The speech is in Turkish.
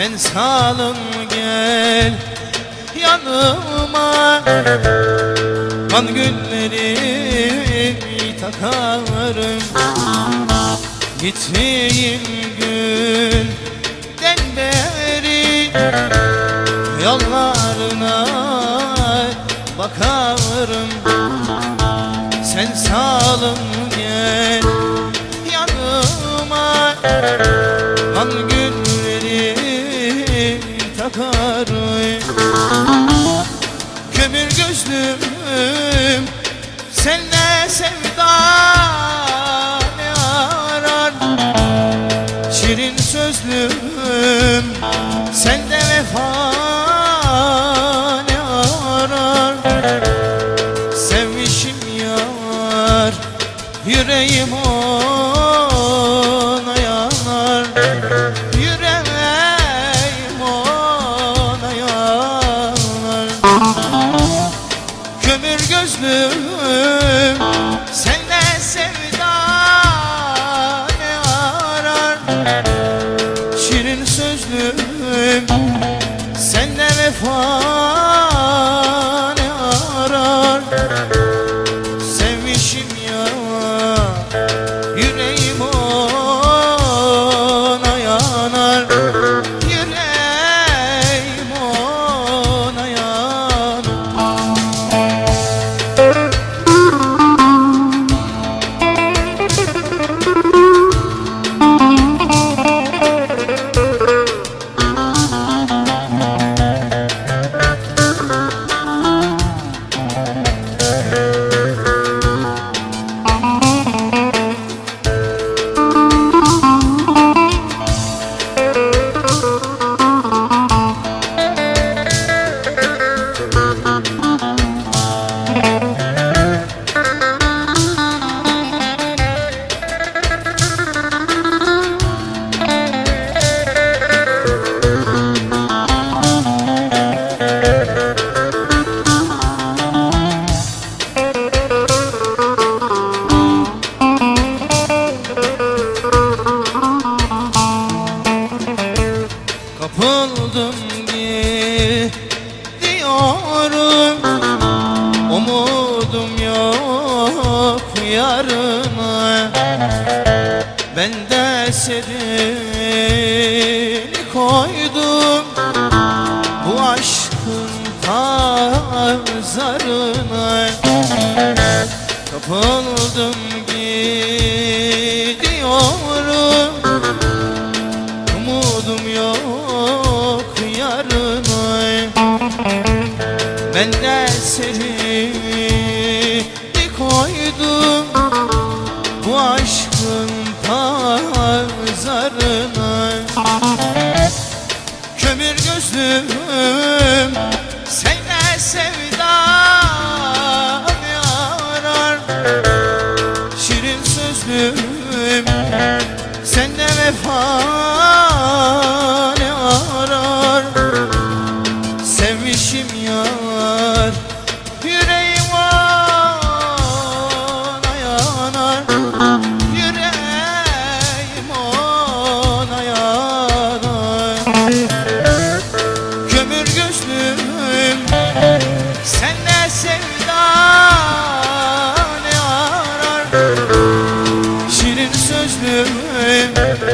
Sen salın gel yanıma. Kan gülleri takarım. Gittiğim günden Yüreğim ona yanar. Yüreğim ona yanar. Kömür gözlüm Sende sevda arar? Şirin sözlüm Sende vefa Umudum yok yarına Ben de seni koydum Bu aşkın pazarına Kapıldım aşkın pazarına Kömür gözlüm seyre sevdan yarar. Şirin sözlüm sende vefa yarar Sevmişim yar viver.